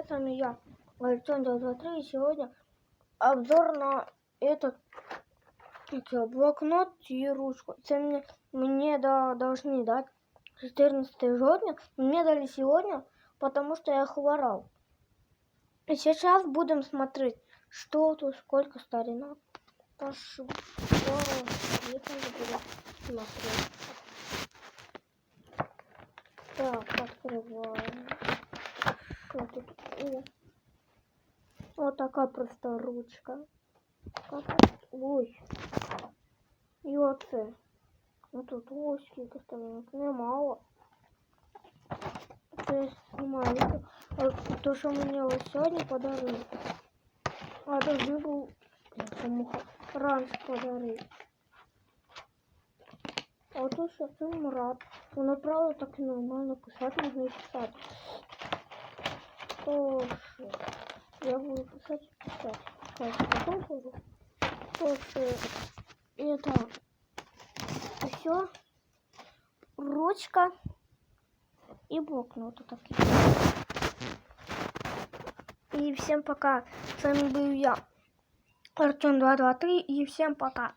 Привет, с вами я, Артем 223, и сегодня обзор на этот блокнот и ручку. Это мне, мне да, должны дать 14 жовтня, мне дали сегодня, потому что я хворал. И сейчас будем смотреть, что тут, сколько старина. Пошел. Так, открываем Что тут? О. Вот такая просто ручка. Как? Ой. І оце. Ну тут ось скільки сторінок. Немало. Це я знімаю. А то, що мені ось сьогодні подарили. А должны був кому раньше подарити. А тут що це Мурат. Воно правда так нормально писати, можна і писати. Тож, я буду писать, писать. Сейчас, потом буду. Тож, это все. Ручка и блокнот такие. И всем пока. С вами был я, Артем 223. И всем пока.